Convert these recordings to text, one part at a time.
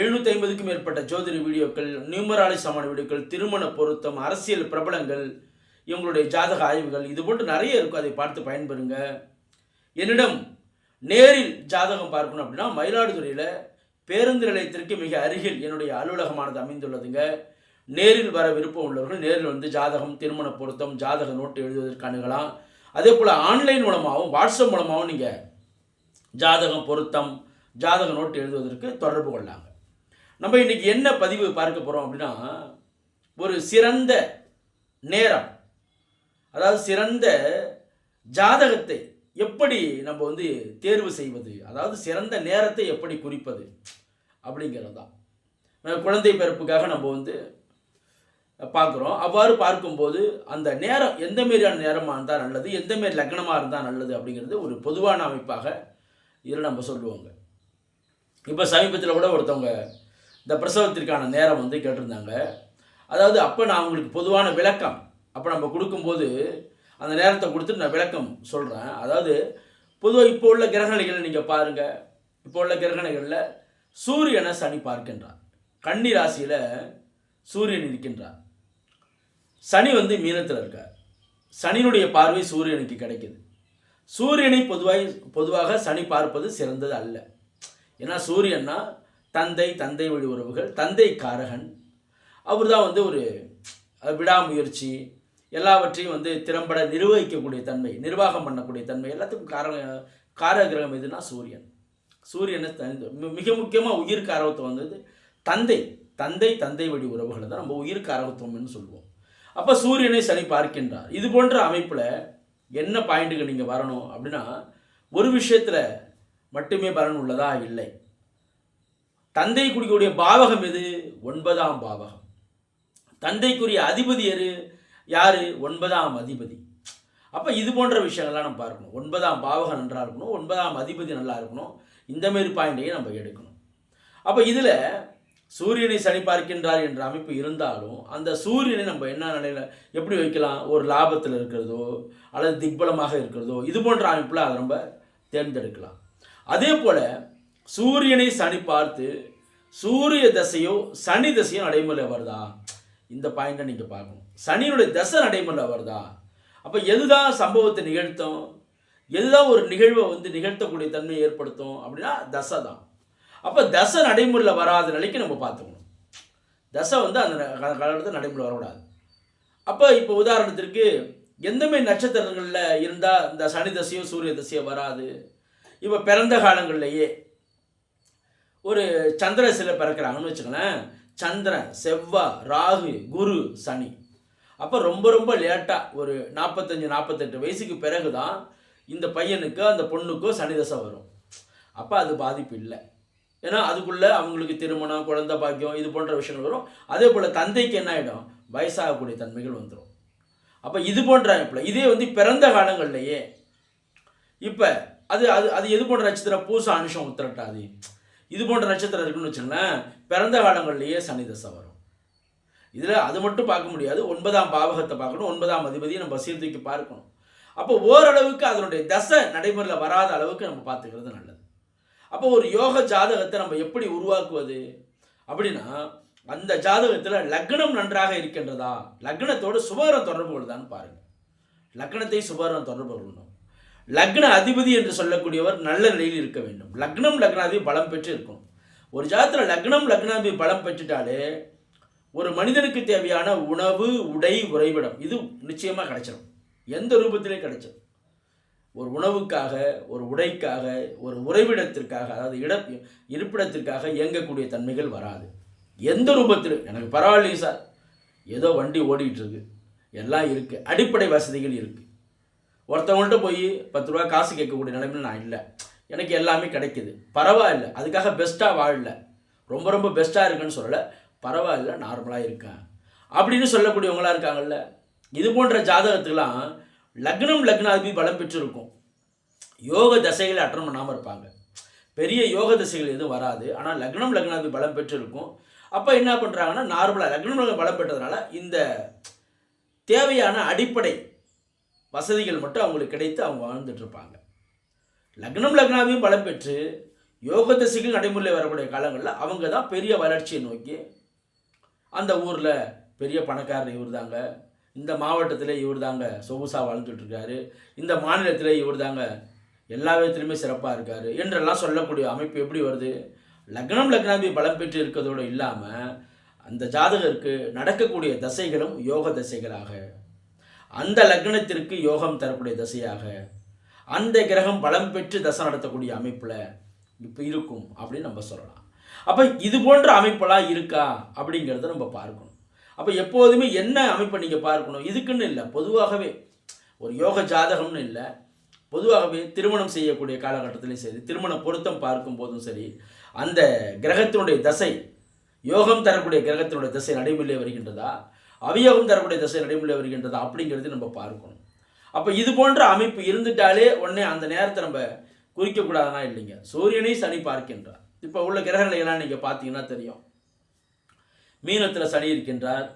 எழுநூற்றி ஐம்பதுக்கும் மேற்பட்ட ஜோதிட வீடியோக்கள் நியூமராலி சமான வீடியோக்கள் திருமண பொருத்தம் அரசியல் பிரபலங்கள் இவங்களுடைய ஜாதக ஆய்வுகள் இது போன்று நிறைய இருக்கும். அதை பார்த்து பயன்பெறுங்க. என்னிடம் நேரில் ஜாதகம் பார்க்கணும் அப்படின்னா மயிலாடுதுறையில் பேருந்து நிலையத்திற்கு மிக அருகில் என்னுடைய அலுவலகமானது அமைந்துள்ளதுங்க. நேரில் வர விருப்பம் உள்ளவர்கள் நேரில் வந்து ஜாதகம் திருமண பொருத்தம் ஜாதக நோட்டு எழுதுவதற்கு அணுகலாம். அதே போல் ஆன்லைன் மூலமாகவும் வாட்ஸ்அப் மூலமாகவும் நீங்கள் ஜாதகம் பொருத்தம் ஜாதக நோட்டு எழுதுவதற்கு தொடர்பு கொள்ளாங்க நம்ம இன்றைக்கி என்ன பதிவு பார்க்க போகிறோம் அப்படின்னா ஒரு சிறந்த நேரம். அதாவது சிறந்த ஜாதகத்தை எப்படி நம்ம வந்து தேர்வு செய்வது? அதாவது சிறந்த நேரத்தை எப்படி குறிப்பது? அப்படிங்கிறது தான் குழந்தை பிறப்புக்காக நம்ம வந்து பார்க்குறோம். அவ்வாறு பார்க்கும்போது அந்த நேரம் எந்த மாரியான நேரமாக இருந்தால் நல்லது? எந்த மாரி லக்னமாக இருந்தால் நல்லது? அப்படிங்கிறது ஒரு பொதுவான அமைப்பாக இதில் நம்ம சொல்லுவோங்க. இப்போ சமீபத்தில் கூட ஒருத்தவங்க இந்த பிரசவத்திற்கான நேரம் வந்து கேட்டிருந்தாங்க. அதாவது அப்போ நான் அவங்களுக்கு பொதுவான விளக்கம் அப்போ நம்ம கொடுக்கும்போது அந்த நேரத்தை கொடுத்துட்டு நான் விளக்கம் சொல்கிறேன் அதாவது பொதுவாக இப்போ உள்ள கிரகணிகளை நீங்கள் பாருங்கள் இப்போ உள்ள கிரகணிகளில் சூரியனை சனி பார்க்கின்றார். கன்னி ராசியில் சூரியன் இருக்கின்றார். சனி வந்து மீனத்தில் இருக்கார். சனியினுடைய பார்வை சூரியனுக்கு கிடைக்குது. சூரியனை பொதுவாக பொதுவாக சனி பார்ப்பது சிறந்தது அல்ல. ஏன்னா சூரியன்னா தந்தை தந்தை வழி உறவுகள் தந்தை காரகன் அவர் தான் வந்து ஒரு விடாமுயற்சி எல்லாவற்றையும் வந்து திறம்பட நிர்வகிக்கக்கூடிய தன்மை நிர்வாகம் பண்ணக்கூடிய தன்மை எல்லாத்துக்கும் காரண கிரகம் எதுனா சூரியன். சூரியனை தனி மிக முக்கியமாக உயிர் காரகத்துவம் வந்தது தந்தை. தந்தை தந்தை வழி உறவுகளை தான் நம்ம உயிர் காரகத்துவம்னு சொல்லுவோம் அப்போ சூரியனை சனி பார்க்கின்றார். இது போன்ற அமைப்பில் என்ன பாயிண்ட்டுக்கு நீங்கள் வரணும் அப்படின்னா ஒரு விஷயத்தில் மட்டுமே பலன் உள்ளதா? இல்லை. தந்தை குடிக்கக்கூடிய பாவகம் எது? ஒன்பதாம் பாவகம். தந்தைக்குரிய அதிபதி எரு? யாரு? ஒன்பதாம் அதிபதி. அப்போ இது போன்ற விஷயங்கள்லாம் நம்ம பார்க்கணும். ஒன்பதாம் பாவகம் நன்றா இருக்கணும் ஒன்பதாம் அதிபதி நல்லா இருக்கணும். இந்த மாதிரி பாயிண்டையும் நம்ம எடுக்கணும். அப்போ இதில் சூரியனை சனி பார்க்கின்றார் என்ற அமைப்பு இருந்தாலும் அந்த சூரியனை நம்ம என்ன நிலையில் எப்படி வைக்கலாம்? ஒரு லாபத்தில் இருக்கிறதோ அல்லது திக்பலமாக இருக்கிறதோ இது போன்ற அமைப்பில் அதை நம்ம தேர்ந்தெடுக்கலாம். அதே போல் சூரியனை சனி பார்த்து சூரிய தசையோ சனி தசையோ நடைமுறையில் வருதா? இந்த பாயிண்ட்டை நீங்கள் பார்க்கணும். சனியினுடைய தசை நடைமுறை வருதா? அப்போ எதுதான் சம்பவத்தை நிகழ்த்தும்? எதுதான் ஒரு நிகழ்வை வந்து நிகழ்த்தக்கூடிய தன்மையை ஏற்படுத்தும் அப்படின்னா தசை தான். அப்போ தசை நடைமுறையில் வராத நிலைக்கு நம்ம பார்த்துக்கணும். தசை வந்து அந்த காலகட்டத்தில் நடைமுறை வரக்கூடாது. அப்போ இப்போ உதாரணத்திற்கு எந்தமே நட்சத்திரங்களில் இருந்தால் இந்த சனி தசையோ சூரிய தசையோ வராது? இப்போ பிறந்த காலங்கள்லேயே ஒரு சந்திர சிலை பிறக்கிறாங்கன்னு வச்சுக்கோங்களேன். சந்திரன் செவ்வாய் ராகு குரு சனி. அப்போ ரொம்ப ரொம்ப லேட்டாக ஒரு நாற்பத்தஞ்சு நாற்பத்தெட்டு வயசுக்கு பிறகு தான் இந்த பையனுக்கோ அந்த பொண்ணுக்கோ சனிதசை வரும். அப்போ அது பாதிப்பு இல்லை. ஏன்னா அதுக்குள்ளே அவங்களுக்கு திருமணம் குழந்தை பாக்கியம் இது போன்ற விஷயங்கள் வரும். அதே போல் தந்தைக்கு என்ன ஆகிடும் வயசாகக்கூடிய தன்மைகள் வந்துடும் அப்போ இது போன்ற அமைப்பில் இதே வந்து பிறந்த காலங்கள்லையே இப்போ அது அது அது எது போன்ற நட்சத்திரம்? பூச அனுஷம் உத்திரட்டாது. இது போன்ற நட்சத்திரம் இருக்குன்னு வச்சுங்களேன் பிறந்த காலங்கள்லேயே சனி தசை வரும். இதில் அது மட்டும் பார்க்க முடியாது. ஒன்பதாம் பாவகத்தை பார்க்கணும். ஒன்பதாம் அதிபதியை நம்ம சீர்தூக்கி பார்க்கணும். அப்போ ஓரளவுக்கு அதனுடைய தசை நடைமுறையில் வராத அளவுக்கு நம்ம பார்த்துக்கிறது நல்லது. அப்போ ஒரு யோக ஜாதகத்தை நம்ம எப்படி உருவாக்குவது? அப்படின்னா அந்த ஜாதகத்தில் லக்னம் நன்றாக இருக்கின்றதா? லக்னத்தோடு சுபகரம் தொடர்பு கொள்ளுதான்னு பாருங்கள் லக்னத்தை சுபகரம் தொடர்பு கொள்ளணும். லக்ன அதிபதி என்று சொல்லக்கூடியவர் நல்ல நிலையில் இருக்க வேண்டும். லக்னம் லக்னாதிபதி பலம் பெற்று இருக்கும் ஒரு ஜாதத்தில் லக்னம் லக்னாதிபதி பலம் பெற்றுட்டாலே ஒரு மனிதனுக்கு தேவையான உணவு உடை உறைவிடம் இது நிச்சயமாக கிடைச்சிடும் எந்த ரூபத்திலே கிடைச்சிடும் ஒரு உணவுக்காக ஒரு உடைக்காக ஒரு உறைவிடத்திற்காக அதாவது இட இருப்பிடத்திற்காக இயங்கக்கூடிய தன்மைகள் வராது. எந்த ரூபத்தில் எனக்கு பரவாயில்லையே சார். ஏதோ வண்டி ஓடிட்டு இருக்கு. எல்லாம் இருக்குது அடிப்படை வசதிகள் இருக்குது ஒருத்தவங்கள்ட்ட போய் பத்து ரூபா காசு கேட்கக்கூடிய நிலைமையில் நான் இல்லை. எனக்கு எல்லாமே கிடைக்குது. பரவாயில்ல. அதுக்காக பெஸ்ட்டாக வாழல. ரொம்ப ரொம்ப பெஸ்ட்டாக இருக்குன்னு சொல்லலை. பரவாயில்ல நார்மலாக இருக்கேன் அப்படின்னு சொல்லக்கூடியவங்களா இருக்காங்கல்ல. இது போன்ற ஜாதகத்துக்கெலாம் லக்னம் லக்னாதிபதி பலம் பெற்றிருக்கும். யோக தசைகளை அட்டன் பண்ணாமல் இருப்பாங்க. பெரிய யோக தசைகள் எதுவும் வராது. ஆனால் லக்னம் லக்னாதிபதி பலம் பெற்றிருக்கும். அப்போ என்ன பண்ணுறாங்கன்னா நார்மலாக லக்னம் லக்னம் பலம் பெற்றதுனால இந்த தேவையான அடிப்படை வசதிகள் மட்டும் அவங்களுக்கு கிடைத்து அவங்க வாழ்ந்துட்டுருப்பாங்க. லக்னம் லக்னாவையும் பலம் பெற்று யோக திசைகள் நடைமுறையில் வரக்கூடிய காலங்களில் அவங்க தான் பெரிய வளர்ச்சியை நோக்கி அந்த ஊரில் பெரிய பணக்காரர் இவர் தாங்க இந்த மாவட்டத்தில் இவர் தாங்க சொகுசாக வாழ்ந்துட்டுருக்காரு. இந்த மாநிலத்தில் இவர் தாங்க எல்லா விதத்துலையுமே சிறப்பாக இருக்கார் என்றெல்லாம் சொல்லக்கூடிய அமைப்பு எப்படி வருது? லக்னம் லக்னாபி பலம் பெற்று இருக்கிறதோடு இல்லாமல் அந்த ஜாதகருக்கு நடக்கக்கூடிய தசைகளும் யோக தசைகளாக அந்த லக்னத்திற்கு யோகம் தரக்கூடிய தசையாக அந்த கிரகம் பலம் பெற்று தசை நடத்தக்கூடிய அமைப்பில் இப்போ இருக்கும் அப்படின்னு நம்ம சொல்லலாம். அப்போ இது போன்ற அமைப்பெல்லாம் இருக்கா அப்படிங்கிறத நம்ம பார்க்கணும். அப்போ எப்போதுமே என்ன அமைப்பை நீங்கள் பார்க்கணும்? இதுக்குன்னு இல்லை. பொதுவாகவே ஒரு யோக ஜாதகம்னு இல்லை. பொதுவாகவே திருமணம் செய்யக்கூடிய காலகட்டத்திலையும் சரி திருமண பொருத்தம் பார்க்கும் போதும் சரி அந்த கிரகத்தினுடைய தசை யோகம் தரக்கூடிய கிரகத்தினுடைய தசை நடைமுறையில் வருகின்றதா? அவியோகம் தரக்கூடிய திசை நடைமுறையில் வருகின்றது அப்படிங்கிறது நம்ம பார்க்கணும். அப்போ இது போன்ற அமைப்பு இருந்துட்டாலே உடனே அந்த நேரத்தை நம்ம குறிக்கக்கூடாதுன்னா இல்லைங்க. சூரியனை சனி பார்க்கின்றார். இப்போ உள்ள கிரகநிலைகள்லாம் நீங்கள் பார்த்தீங்கன்னா தெரியும். மீனத்தில் சனி இருக்கின்றார்.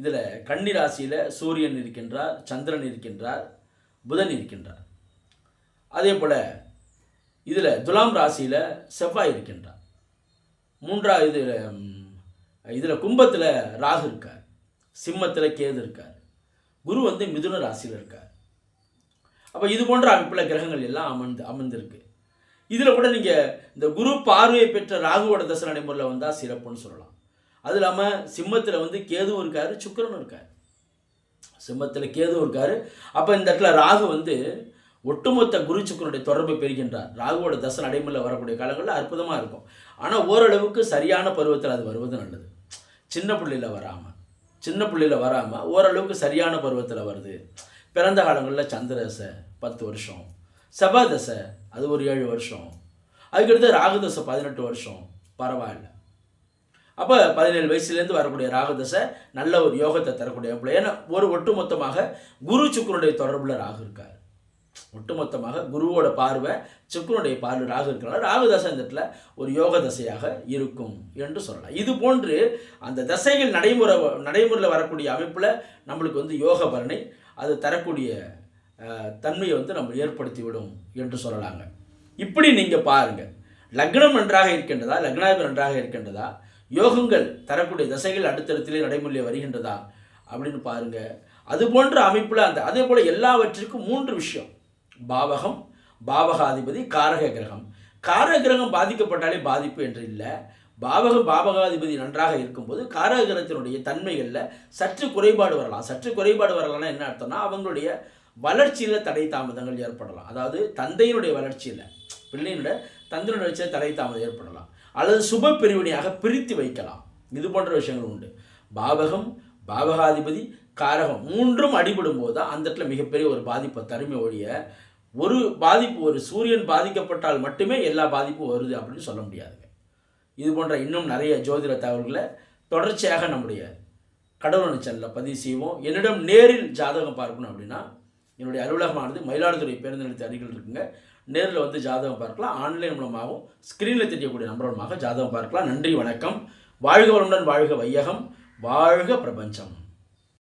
இதில் கன்னி ராசியில் சூரியன் இருக்கின்றார் சந்திரன் இருக்கின்றார் புதன் இருக்கின்றார். அதே போல் இதில் துலாம் ராசியில் செவ்வாய் இருக்கின்றார். மூன்றாவது இதில் கும்பத்தில் ராகு இருக்கார். சிம்மத்தில் கேது இருக்கார். குரு வந்து மிதுன ராசியில் இருக்கார். அப்போ இது போன்ற அமைப்பில் கிரகங்கள் எல்லாம் அமர்ந்து அமர்ந்திருக்கு. இதில் கூட நீங்கள் இந்த குரு பார்வையை பெற்ற ராகுவோட தசை நடைமுறையில் வந்தால் சிறப்புன்னு சொல்லலாம். அது இல்லாமல் சிம்மத்தில் வந்து கேதுவும் இருக்கார் சுக்கிரனும் இருக்கார். சிம்மத்தில் கேதுவும் இருக்கார். அப்போ இந்த இடத்துல ராகு வந்து ஒட்டுமொத்த குரு சுக்கரனுடைய தொடர்பை பெறுகின்றார். ராகுவோட தசை நடைமுறையில் வரக்கூடிய காலங்களில் அற்புதமாக இருக்கும். ஆனால் ஓரளவுக்கு சரியான பருவத்தில் அது வருவது நல்லது. சின்ன பிள்ளையில் வராமல் சின்ன பிள்ளையில் வராமல் ஓரளவுக்கு சரியான பருவத்தில் வருது. பிறந்த காலங்களில் சந்திரதசை பத்து வருஷம் செவ்வாதசை அது ஒரு ஏழு வருஷம் அதுக்கடுத்து ராகுதசை பதினெட்டு வருஷம் பரவாயில்ல. அப்போ பதினேழு வயசுலேருந்து வரக்கூடிய ராகுதசை நல்ல ஒரு யோகத்தை தரக்கூடிய ஏன்னா ஒரு ஒட்டுமொத்தமாக குரு சுக்கருடைய தொடர்பில் ராகு இருக்கார். ஒட்டுமொத்தமாக குருவோட பார்வை சுக்கரனுடைய பார்வை ராகு இருக்கிறனால ராகு தசை இந்த இடத்துல ஒரு யோக தசையாக இருக்கும் என்று சொல்லலாம். இது போன்று அந்த தசைகள் நடைமுறை நடைமுறையில் வரக்கூடிய அமைப்பில் நம்மளுக்கு வந்து யோக பலனை அது தரக்கூடிய தன்மையை வந்து நம்ம ஏற்படுத்தி விடும் என்று சொல்லலாங்க. இப்படி நீங்கள் பாருங்கள் லக்னம் நன்றாக இருக்கின்றதா லக்னாதிபதி நன்றாக இருக்கின்றதா யோகங்கள் தரக்கூடிய தசைகள் அடுத்தடுத்திலே நடைமுறையில் வருகின்றதா அப்படின்னு பாருங்க. அது போன்ற அமைப்பில் அந்த அதே போல் எல்லாவற்றிற்கும் மூன்று விஷயம். பாவகம் பாவகாதிபதி காரக கிரகம். காரக கிரகம் பாதிக்கப்பட்டாலே பாதிப்பு என்று இல்லை. பாவகம் பாவகாதிபதி நன்றாக இருக்கும்போது காரக கிரகத்தினுடைய தன்மைகளில் சற்று குறைபாடு வரலாம். சற்று குறைபாடு வரலாம்னா என்ன அர்த்தம்னா அவங்களுடைய வளர்ச்சியில் தடை தாமதங்கள் ஏற்படலாம். அதாவது தந்தையினுடைய வளர்ச்சியில் பிள்ளையினுடைய தந்தையினுடைய வளர்ச்சியில் தடை தாமதம் ஏற்படலாம். அல்லது சுப பிரிவினையாக பிரித்து வைக்கலாம். இது போன்ற விஷயங்கள் உண்டு. பாவகம் பாவகாதிபதி காரகம் மூன்றும் அடிபடும் போது தான் அந்த இடத்துல மிகப்பெரிய ஒரு பாதிப்பை தருமை ஒழிய ஒரு பாதிப்பு ஒரு சூரியன் பாதிக்கப்பட்டால் மட்டுமே எல்லா பாதிப்பும் வருது அப்படின்னு சொல்ல முடியாதுங்க. இது போன்ற இன்னும் நிறைய ஜோதிட தகவல்களை தொடர்ச்சியாக நம்முடைய கடவுள் சேனலில் பதிவு செய்வோம். என்னிடம் நேரில் ஜாதகம் பார்க்கணும் அப்படின்னா என்னுடைய அலுவலகமானது மயிலாடுதுறை பேருந்து நிலையத்து அருகில் இருக்குங்க. நேரில் வந்து ஜாதகம் பார்க்கலாம். ஆன்லைன் மூலமாகவும் ஸ்க்ரீனில் தெரியக்கூடிய நம்பர் மூலமாக ஜாதகம் பார்க்கலாம். நன்றி வணக்கம். வாழ்க வளமுடன் வாழ்க வையகம். வாழ்க பிரபஞ்சம்.